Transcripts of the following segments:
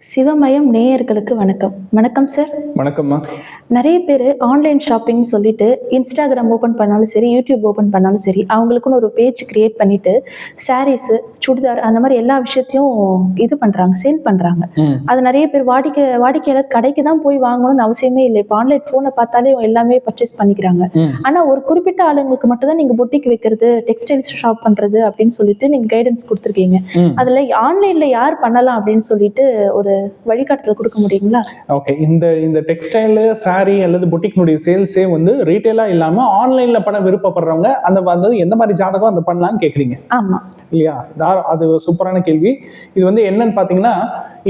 சிவமயம் நேயர்களுக்கு வணக்கம். வணக்கம் சார் வணக்கம்மா. நிறைய பேர் ஆன்லைன் ஷாப்பிங் சொல்லிட்டு இன்ஸ்டாகிராம் ஓப்பன் பண்ணாலும் சரி யூடியூப் ஓப்பன் பண்ணாலும் சரி அவங்களுக்குன்னு ஒரு பேஜ் கிரியேட் பண்ணிட்டு சாரீஸ் சுடிதார் அந்த மாதிரி எல்லா விஷயத்தையும் இது பண்றாங்க சேல் பண்றாங்க. அது நிறைய பேர் வாடிக்கை வாடிக்கையாளர் கடைக்கு தான் போய் வாங்கணும்னு அவசியமே இல்லை. இப்போ ஆன்லைன் ஃபோனை பார்த்தாலே எல்லாமே பர்ச்சேஸ் பண்ணிக்கிறாங்க. ஆனா ஒரு குறிப்பிட்ட ஆளுங்களுக்கு மட்டும் தான் நீங்க பொட்டிக்கு வைக்கிறது டெக்ஸ்டைல்ஸ் ஷாப் பண்றது அப்படின்னு சொல்லிட்டு நீங்க கைடன்ஸ் கொடுத்துருக்கீங்க. அதுல ஆன்லைன்ல யார் பண்ணலாம் அப்படின்னு சொல்லிட்டு ஒரு வழிகாட்டுதல் கொடுக்க முடியுங்களா? ஓகே இந்த இந்த டெக்ஸ்டைலு saree அல்லது பொட்டிக்னுடைய சேல்ஸே வந்து ரீட்டைலாக இல்லாமல் ஆன்லைனில் பண்ண விருப்பப்படுறவங்க அந்த வந்து எந்த மாதிரி ஜாதகம் அந்த பண்ணலாம்னு கேட்குறீங்க ஆமா. இல்லையா? தார அது சூப்பரான கேள்வி. இது வந்து என்னன்னு பார்த்தீங்கன்னா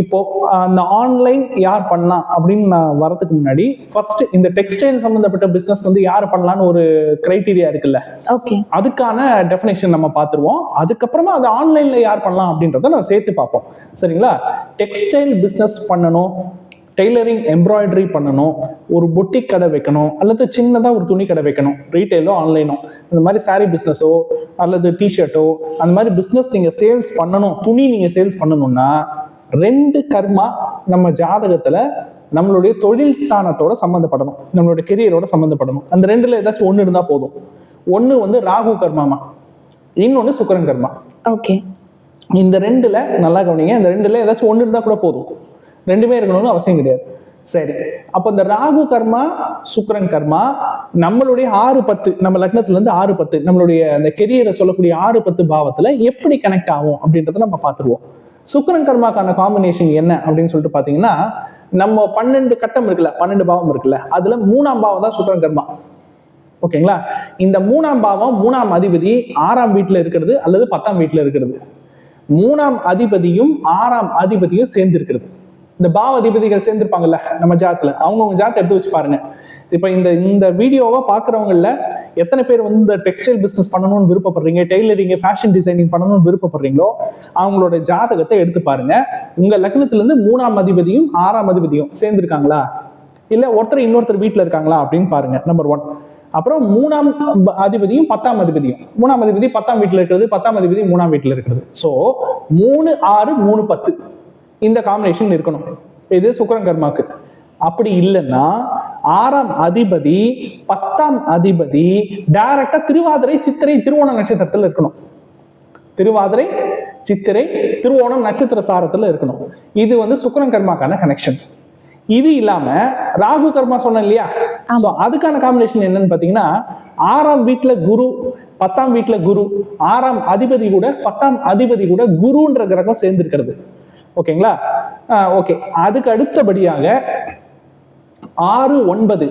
இப்போ அந்த ஆன்லைன் யார் பண்ணலாம் அப்படின்னு நான் வரதுக்கு முன்னாடி ஃபர்ஸ்ட் இந்த டெக்ஸ்டைல் சம்மந்தப்பட்ட பிஸ்னஸ் வந்து யார் பண்ணலாம்னு ஒரு கிரைட்டீரியா இருக்குல்ல? ஓகே அதுக்கான டெஃபினேஷன் நம்ம பார்த்துருவோம் அதுக்கப்புறமா அது ஆன்லைனில் யார் பண்ணலாம் அப்படின்றத நம்ம சேர்த்து பார்ப்போம். சரிங்களா? டெக்ஸ்டைல் பிஸ்னஸ் பண்ணணும். டெய்லரிங் எம்ப்ராய்டரி பண்ணணும் ஒரு பொட்டிக் கடை வைக்கணும் அல்லது சின்னதாக ஒரு துணி கடை வைக்கணும் ரீட்டைலோ ஆன்லைனோ இந்த மாதிரி saree பிஸ்னஸோ அல்லது டிஷர்ட்டோ அந்த மாதிரி பிஸ்னஸ் நீங்கள் சேல்ஸ் பண்ணணும் துணி நீங்கள் சேல்ஸ் பண்ணணும்னா ரெண்டு கர்மா நம்ம ஜாதகத்தில் நம்மளுடைய தொழில் ஸ்தானத்தோட சம்மந்தப்படணும் நம்மளுடைய கெரியரோட சம்மந்தப்படணும் அந்த ரெண்டுல ஏதாச்சும் ஒன்று இருந்தால் போதும். ஒன்று வந்து ராகு கர்மாமா. இன்னொன்று சுக்கிரன் கர்மா. ஓகே இந்த ரெண்டுல நல்லா கவனிங்க இந்த ரெண்டுல ஏதாச்சும் ஒன்று இருந்தால் கூட போதும். ரெண்டுமே இருக்கணும்னு அவசியம் கிடையாது. சரி. அப்போ இந்த ராகு கர்மா சுக்ரன் கர்மா நம்மளுடைய ஆறு பத்து நம்ம லக்னத்துல இருந்து ஆறு பத்து நம்மளுடைய அந்த கெரியரை சொல்லக்கூடிய ஆறு பத்து பாவத்துல எப்படி கனெக்ட் ஆகும் அப்படின்றத நம்ம பார்த்துருவோம். சுக்ரன் கர்மாக்கான காம்பினேஷன் என்ன அப்படின்னு சொல்லிட்டு பாத்தீங்கன்னா நம்ம பன்னெண்டு கட்டம் இருக்குல்ல பன்னெண்டு பாவம் இருக்குல்ல அதுல மூணாம் பாவம் தான் சுக்ரன் கர்மா. ஓகேங்களா? இந்த மூணாம் பாவம் மூணாம் அதிபதி ஆறாம் வீட்டுல இருக்கிறது அல்லது பத்தாம் வீட்டுல இருக்கிறது. மூணாம் அதிபதியும் ஆறாம் அதிபதியும் சேர்ந்து இருக்கிறது இந்த பாவ அதிபதிகள் சேர்ந்திருப்பாங்கல்ல நம்ம ஜாத்துல அவங்கவுங்க ஜாத்தை எடுத்து வச்சு பாருங்க. இப்ப இந்த இந்த வீடியோவை பாக்குறவங்கல எத்தனை பேர் வந்து இந்த டெக்ஸ்டைல் பிசினஸ் பண்ணணும்னு விருப்பப்படுறீங்க டெய்லரிங் ஃபேஷன் டிசைனிங் பண்ணணும்னு விருப்பப்படுறீங்களோ அவங்களோட ஜாதகத்தை எடுத்து பாருங்க. உங்க லக்னத்துல இருந்து மூணாம் அதிபதியும் ஆறாம் அதிபதியும் சேர்ந்திருக்காங்களா? இல்ல ஒருத்தர் இன்னொருத்தர் வீட்டுல இருக்காங்களா அப்படின்னு பாருங்க நம்பர் ஒன் அப்புறம் மூணாம் அதிபதியும் பத்தாம் அதிபதியும். மூணாம் அதிபதி பத்தாம் வீட்டுல இருக்கிறது பத்தாம் அதிபதி மூணாம் வீட்டுல இருக்கிறது. சோ மூணு ஆறு மூணு பத்து. இந்த காம்பினேஷன் இருக்கணும். இது சுக்கிரன் கர்மாக்கு அப்படி இல்லைன்னா ஆறாம் அதிபதி பத்தாம் அதிபதி டைரக்டா திருவாதிரை சித்திரை திருவோண நட்சத்திரத்துல இருக்கணும். திருவாதிரை சித்திரை திருவோணம் நட்சத்திர சாரத்துல இருக்கணும். இது வந்து சுக்கிரன் கர்மாக்கான கனெக்ஷன் இது இல்லாம ராகு கர்மா சொன்னேன் இல்லையா? சோ அதுக்கான காம்பினேஷன் என்னன்னு பாத்தீங்கன்னா ஆறாம் வீட்டுல குரு பத்தாம் வீட்டுல குரு ஆறாம் அதிபதி கூட பத்தாம் அதிபதி கூட குருன்ற கிரகம் சேர்ந்திருக்கிறது. ஓகேங்களா? ஓகே. அதுக்கு அடுத்தபடியாக ஆறு ஒன்பது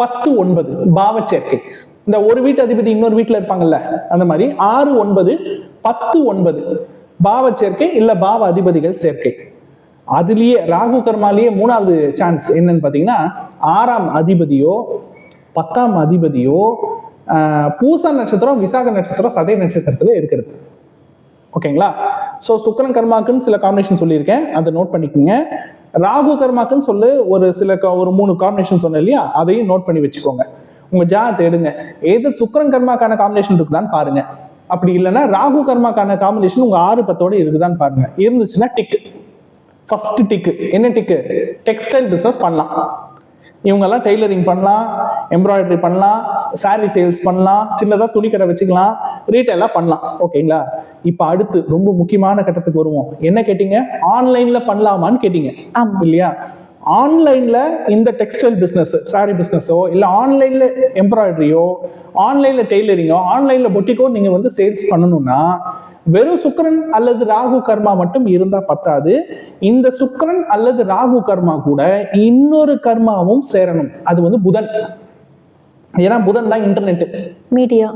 பத்து ஒன்பது பாவ சேர்க்கை இந்த ஒரு வீட்டு அதிபதி இன்னொரு வீட்டில் இருப்பாங்கல்ல அந்த மாதிரி ஆறு ஒன்பது பத்து ஒன்பது பாவ சேர்க்கை இல்ல பாவ அதிபதிகள் சேர்க்கை. அதுலேயே ராகு கர்மாலேயே மூணாவது சான்ஸ் என்னன்னு பார்த்தீங்கன்னா ஆறாம் அதிபதியோ பத்தாம் அதிபதியோ பூசா நட்சத்திரம் விசாக நட்சத்திரம் சதய நட்சத்திரத்தில் இருக்கிறது. ஓகேங்களா? ஸோ சுக்கரன் கர்மாக்குன்னு சில காம்பினேஷன் சொல்லியிருக்கேன். அதை நோட் பண்ணிக்கோங்க. ராகு கர்மாக்குன்னு சொல்லு ஒரு சில ஒரு மூணு காம்பினேஷன் சொன்னேன் இல்லையா? அதையும் நோட் பண்ணி வச்சுக்கோங்க. உங்க ஜாதத்தை எடுங்க. எது சுக்கரன் கர்மாக்கான காம்பினேஷன் இருக்குதான்னு பாருங்க. அப்படி இல்லைன்னா ராகு கர்மாக்கான காம்பினேஷன் உங்க ஆறு பத்தோட இருக்குதான்னு பாருங்க. இருந்துச்சுன்னா டிக்கு ஃபர்ஸ்ட் டிக்கு என்ன டிக்கு டெக்ஸ்டைல் பிஸ்னஸ் பண்ணலாம். இவங்கெல்லாம் டெய்லரிங் பண்ணலாம் எம்ப்ராய்டரி பண்ணலாம் saree சேல்ஸ் பண்ணலாம் சின்னதாக துணி கடை வச்சுக்கலாம் ரீட்டைலாக பண்ணலாம் ஓகேங்களா இப்போ அடுத்து ரொம்ப முக்கியமான கட்டத்துக்கு வருவோம். என்ன கேட்டீங்க? ஆன்லைன்ல பண்ணலாமான்னு கேட்டீங்க இல்லையா? ஆன்லைன்ல இந்த டெக்ஸ்டைல் பிசினஸ் saree பிசினஸோ இல்ல ஆன்லைன்ல எம்ப்ராய்டரியோ ஆன்லைன்ல டெய்லரிங்கோ ஆன்லைன்ல பொட்டிக்கோ நீங்க வந்து சேல்ஸ் பண்ணணும்னா வெறும் சுக்கிரன் அல்லது ராகு கர்மா மட்டும் இருந்தா பத்தாது. இந்த சுக்கிரன் அல்லது ராகு கர்மா கூட இன்னொரு கர்மாவும் சேரணும். அது வந்து புதன். ஏன்னா புதன் தான் இன்டர்நெட் மீடியா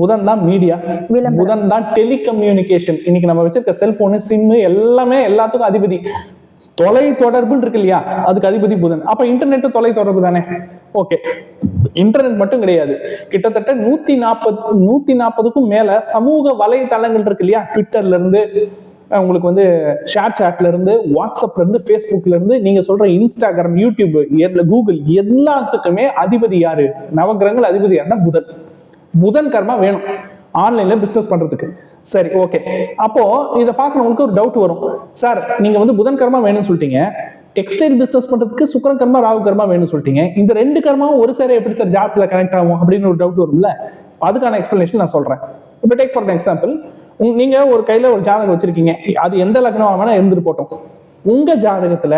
புதன் தான் மீடியா. புதன் தான் டெலிகம்யூனிகேஷன் இன்னைக்கு நம்ம வச்சிருக்க செல்போனு சிம்மு எல்லாமே எல்லாத்துக்கும் அதிபதி. தொலை தொடர்புன்னு இருக்கு இல்லையா? அதுக்கு அதிபதி புதன். அப்ப இன்டர்நெட் தொலை தொடர்பு தானே? ஓகே இன்டர்நெட் மட்டும் கிடையாது. கிட்டத்தட்ட நூத்தி நாற்பது நூத்தி நாற்பதுக்கும் மேல சமூக வலைதளங்கள் இருக்கு இல்லையா? ட்விட்டர்ல இருந்து உங்களுக்கு வந்து ஷேர் சாட்ல இருந்து வாட்ஸ்அப்ல இருந்து ஃபேஸ்புக்ல இருந்து நீங்க சொல்ற இன்ஸ்டாகிராம் யூடியூப் கூகுள் எல்லாத்துக்குமே அதிபதி யாரு? நவகிரகங்கள் அதிபதி யாருன்னா புதன். புதன் கர்மா வேணும். ஆன்லைன்ல பிசினஸ் பண்றதுக்கு. சரி ஓகே அப்போ இதை பார்க்குறவங்களுக்கு ஒரு டவுட் வரும். சார் நீங்க வந்து புதன் கர்மா வேணும்னு சொல்லிட்டீங்க. டெக்ஸ்டைல் பிசினஸ் பண்றதுக்கு சுக்கரன் கர்மா ராகு கர்மா வேணும்னு சொல்லிட்டீங்க. இந்த ரெண்டு கர்மாவும் ஒரு சேர எப்படி சார் ஜாத்துல கனெக்ட் ஆகும் அப்படின்னு ஒரு டவுட் வரும்ல? அதுக்கான எக்ஸ்பிளனேஷன் நான் சொல்றேன். இப்போ டேக் ஃபார் எக்ஸாம்பிள் நீங்க ஒரு கையில ஒரு ஜாதகம் வச்சிருக்கீங்க. அது எந்த லக்னம் வேணா இருந்துட்டு போட்டோம் உங்க ஜாதகத்துல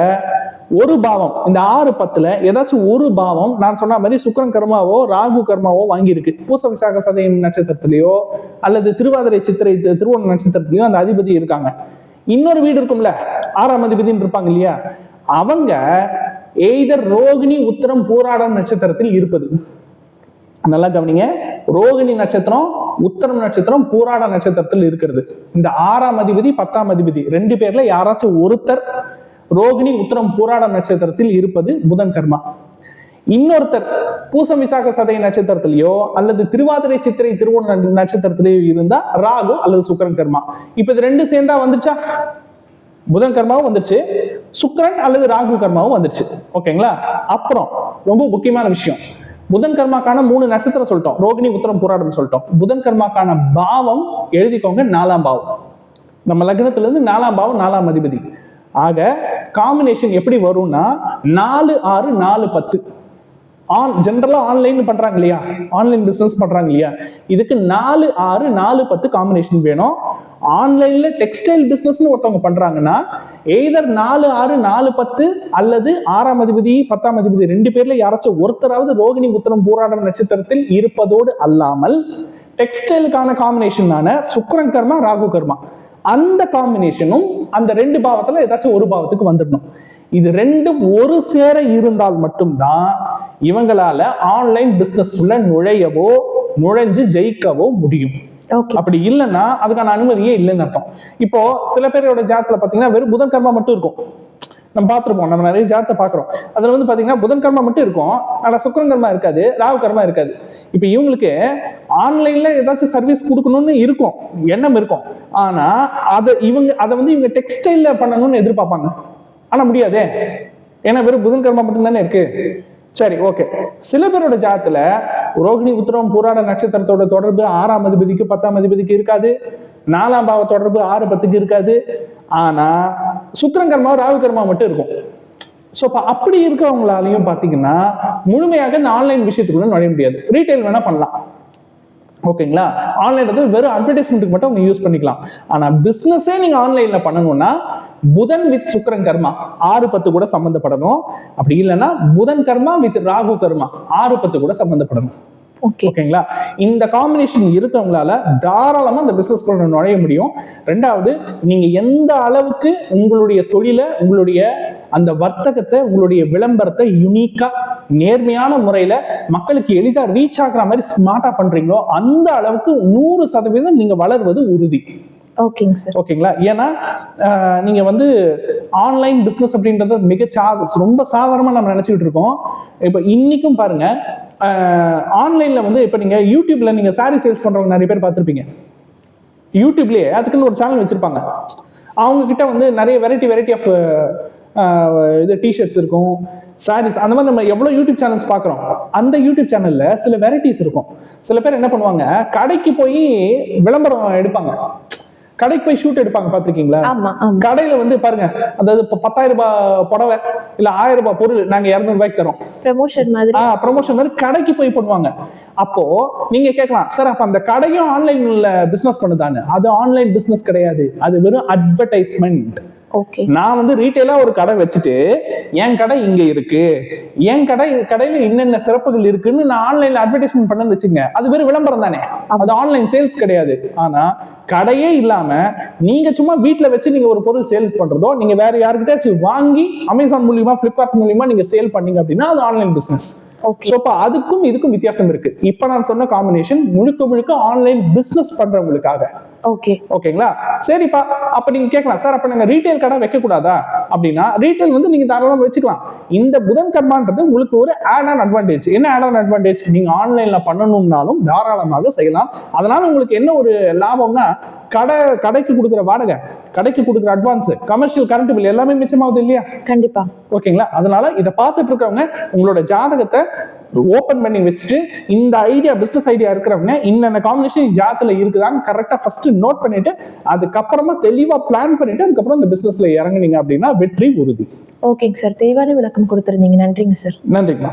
ஒரு பாவம். இந்த ஆறு பத்துல ஏதாச்சும் ஒரு பாவம் நான் சொன்ன மாதிரி சுக்கரன் கர்மாவோ ராகு கர்மாவோ வாங்கியிருக்கு. பூச விசாக சதயம் நட்சத்திரத்திலேயோ அல்லது திருவாதிரை சித்திரை தி- திருவோண நட்சத்திரத்திலேயோ அந்த அதிபதி இருக்காங்க. இன்னொரு வீடு இருக்கும்ல ஆறாம் அதிபதின்னு இருப்பாங்க இல்லையா? அவங்க எய்தர் ரோகிணி உத்தரம் பூராடம் நட்சத்திரத்தில் இருப்பது. நல்லா கவனிங்க. ரோகிணி நட்சத்திரம் உத்தரம் நட்சத்திரம் பூராட நட்சத்திரத்தில் இருக்கிறது. இந்த ஆறாம் அதிபதி பத்தாம் அதிபதி ரெண்டு பேர்ல யாராச்சும் ஒருத்தர் ரோகிணி உத்தரம் பூராட நட்சத்திரத்தில் இருப்பது புதன் கர்மா. இன்னொருத்தர் பூசம் விசாக சதய நட்சத்திரத்திலேயோ அல்லது திருவாதிரை சித்திரை திருவோண நட்சத்திரத்திலேயோ இருந்தா ராகு அல்லது சுக்கரன் கர்மா. இப்ப இது ரெண்டு சேர்ந்தா வந்துருச்சா? புதன் கர்மாவும் வந்துருச்சு சுக்கரன் அல்லது ராகு கர்மாவும் வந்துருச்சு. ஓகேங்களா? அப்புறம் ரொம்ப முக்கியமான விஷயம். புதன் கர்மாக்கான மூணு நட்சத்திரம் சொல்லிட்டோம். ரோகிணி உத்தரம் போராடம் சொல்லிட்டோம். புதன் கர்மாக்கான பாவம் எழுதிக்கோங்க நாலாம் பாவம். நம்ம லக்னத்துல இருந்து நாலாம் பாவம் நாலாம் அதிபதி. ஆக காம்பினேஷன் எப்படி வரும்னா நாலு ஆறு நாலு பத்து. ஆன் ஜென்ரலாக ஆன்லைன் பண்ணுறாங்க இல்லையா? ஆன்லைன் பிஸ்னஸ் பண்ணுறாங்க இல்லையா? இதுக்கு நாலு ஆறு நாலு பத்து காம்பினேஷன் வேணும். ஆன்லைனில் டெக்ஸ்டைல் பிஸ்னஸ்னு ஒருத்தவங்க பண்ணுறாங்கன்னா எய்தர் நாலு ஆறு நாலு பத்து அல்லது ஆறாம் அதிபதி பத்தாம் அதிபதி ரெண்டு பேரில் யாராச்சும் ஒருத்தராவது ரோகிணி உத்தரம் பூராடம் நட்சத்திரத்தில் இருப்பதோடு அல்லாமல் டெக்ஸ்டைலுக்கான காம்பினேஷனான சுக்ரன் கர்மா ராகு கர்மா. அந்த காம்பினேஷனும் அந்த ரெண்டு பாவத்துல ஏதாச்சும் ஒரு பாவத்துக்கு வந்துடணும். இது ரெண்டும் ஒரு சேர இருந்தால் மட்டும்தான் இவங்களால ஆன்லைன் பிசினஸ்க்குள்ள நுழையவோ நுழைஞ்சு ஜெயிக்கவோ முடியும். ஓகே அப்படி இல்லைன்னா அதுக்கான அனுமதியே இல்லைன்னு அர்த்தம். இப்போ சில பேரோட ஜாத்துல பாத்தீங்கன்னா வெறும் புதன் கர்மா மட்டும் இருக்கும். நம்ம பார்த்துருப்போம். நம்ம நிறைய ஜாத்தை பார்க்குறோம். அதில் வந்து பார்த்தீங்கன்னா புதன் கர்மா மட்டும் இருக்கும். ஆனால் சுக்கரன் கர்மா இருக்காது. ராகு கர்மா இருக்காது. இப்போ இவங்களுக்கு ஆன்லைனில் ஏதாச்சும் சர்வீஸ் கொடுக்கணும்னு இருக்கும். எண்ணம் இருக்கும். ஆனால் அதை இவங்க அதை வந்து இவங்க டெக்ஸ்டைலில் பண்ணணும்னு எதிர்பார்ப்பாங்க. ஆனால் முடியாதே. ஏன்னா வெறும் புதன் கர்மா மட்டும்தானே இருக்கு. சரி ஓகே சில பேரோட ஜாத்துல ரோகிணி உத்திரம் பூராட நட்சத்திரத்தோட தொடர்பு ஆறாம் அதிபதிக்கு பத்தாம் அதிபதிக்கு இருக்காது. நாலாம் பாவ தொடர்பு ஆறு பத்துக்கு இருக்காது. ஆனா சுக்கரன் கர்மா ராகு கர்மா மட்டும் இருக்கும். ஸோ இப்போ அப்படி இருக்கிறவங்களாலையும் பார்த்தீங்கன்னா முழுமையாக இந்த ஆன்லைன் விஷயத்துக்குள்ள நுழைய முடியாது. ரீட்டைல் வேணால் பண்ணலாம். ஓகேங்களா ஆன்லைன் வந்து வெறும் அட்வர்டைஸ்மெண்ட்டுக்கு மட்டும் அவங்க யூஸ் பண்ணிக்கலாம். ஆனால் பிஸ்னஸே நீங்கள் ஆன்லைனில் பண்ணணும்னா புதன் வித் சுக்கரன் கர்மா ஆறு பத்து கூட சம்மந்தப்படணும் அப்படி இல்லைன்னா புதன் கர்மா வித் ராகு கர்மா ஆறு பத்து கூட சம்மந்தப்படணும் ஓகேங்களா? இந்த காம்பினேஷன் இருக்கவங்களால தாராளமா இந்த பிசினஸ் குள்ள நுழைய முடியும். ரெண்டாவது நீங்க எந்த அளவுக்கு உங்களுடைய தொழிலை உங்களுடைய அந்த வர்த்தகத்தை உங்களுடைய விளம்பரத்தை யுனிக்கா நேர்மையான முறையில மக்களுக்கு எளிதா ரீச் ஆகுற மாதிரி ஸ்மார்ட்டா பண்றீங்களோ அந்த அளவுக்கு நூறு சதவீதம் நீங்க வளர்வது உறுதி. ஓகேங்க சார் ஓகேங்களா? ஏன்னா ஆஹ், நீங்க வந்து ஆன்லைன் பிசினஸ் அப்படின்றது மிக சா ரொம்ப சாதாரணமா நம்ம நினைச்சுக்கிட்டு இருக்கோம். இப்போ இன்னைக்கும் பாருங்க ஆன்லைனில் வந்து இப்போ நீங்கள் யூடியூப்பில் நீங்கள் சாரீ சேல்ஸ் பண்ணுறவங்க நிறைய பேர் பார்த்துருப்பீங்க. யூடியூப்லேயே அதுக்குன்னு ஒரு சேனல் வச்சுருப்பாங்க. அவங்கக்கிட்ட வந்து நிறைய வெரைட்டி வெரைட்டி ஆஃப் இது டிஷர்ட்ஸ் இருக்கும் சாரீஸ் அந்த மாதிரி நம்ம எவ்வளோ யூடியூப் சேனல்ஸ் பார்க்குறோம் அந்த யூடியூப் சேனலில் சில வெரைட்டிஸ் இருக்கும். சில பேர் என்ன பண்ணுவாங்க கடைக்கு போய் விளம்பரம் எடுப்பாங்க. கடைக்கு போய் ஷூட் எடுப்பாங்க ஆமா கடையில வந்து பாருங்க அதாவது பத்தாயிரம் ரூபாய் புடவை இல்ல ஆயிரம் ரூபாய் பொருள் நாங்க இரநூறு ரூபாய்க்கு தரோம். ப்ரமோஷன் மாதிரி. ஆ ப்ரமோஷன் மாதிரி கடைக்கு போய் பண்ணுவாங்க அப்போ நீங்க கேட்கலாம் சார் அப்ப அந்த கடையும் ஆன்லைன்ல பிசினஸ் பண்ணுதானே அது ஆன்லைன் பிசினஸ் கிடையாது. அது வெறும் அட்வர்டைஸ்மெண்ட் நான் வந்து ரீட்டைலா ஒரு கடை வச்சுட்டு என் கடை இங்க இருக்கு. என் கடை கடையில என்னென்ன சிறப்புகள் இருக்குன்னு நான் ஆன்லைன்ல அட்வர்டைஸ்மெண்ட் பண்ணேன்னு வச்சுங்க அது வெறும் விளம்பரம் தானே. அது ஆன்லைன் சேல்ஸ் கிடையாது. ஆனா கடையே இல்லாம நீங்க சும்மா வீட்ல வச்சு நீங்க ஒரு பொருள் சேல்ஸ் பண்றதோ நீங்க வேற யாருக்கிட்டாச்சும் வாங்கி அமேசான் மூலியமா பிளிப்கார்ட் மூலியமா நீங்க சேல் பண்ணீங்க அப்படின்னா அது ஆன்லைன் பிசினஸ் ஓகே சோ அப்ப அதுக்கும் இதுக்கும் வித்தியாசம் இருக்கு. இப்ப நான் சொன்ன காம்பினேஷன் முழுக்க முழுக்க ஆன்லைன் பிசினஸ் பண்றவங்களுக்காக. ஓகே ஓகேங்களா சரிப்பா. அப்ப நீங்க கேட்கலாம் சார் அப்ப நாங்க ரீட்டைல் கடை வைக்க கூடாதா அப்படின்னா ரீட்டைல் வந்து நீங்க தாராளமா வச்சுக்கலாம். இந்த புதன் கர்மான்றது உங்களுக்கு ஒரு ஆட் ஆன் அட்வான்டேஜ் என்ன ஆட் ஆன் அட்வான்டேஜ் நீங்க ஆன்லைன்ல பண்ணணும்னாலும் தாராளமாக செய்யலாம். அதனால உங்களுக்கு என்ன ஒரு லாபம்னா கடை கடைக்கு கொடுக்குற வாடகை கடைக்கு கொடுக்குற அட்வான்ஸ் கமர்ஷியல் கரண்ட் பில் எல்லாமே மிச்சமாகுது இல்லையா? கண்டிப்பா. ஓகேங்களா அதனால இதை பார்த்துட்டு இருக்கவங்க உங்களோட ஜாதகத்தை ஓப்பன் பண்ணி வச்சுட்டு இந்த ஐடியா பிசினஸ் ஐடியா இருக்கிறவங்க இன்னென்ன காம்பினேஷன் ஜாத்துல இருக்குதான்னு கரெக்டா ஃபர்ஸ்ட் நோட் பண்ணிட்டு அதுக்கப்புறமா தெளிவா பிளான் பண்ணிட்டு அதுக்கப்புறம் இந்த பிசினஸ்ல இறங்குனீங்க அப்படின்னா வெற்றி உறுதி. ஓகேங்க சார் தெளிவான விளக்கம் கொடுத்துருந்தீங்க. நன்றிங்க சார் நன்றிங்கண்ணா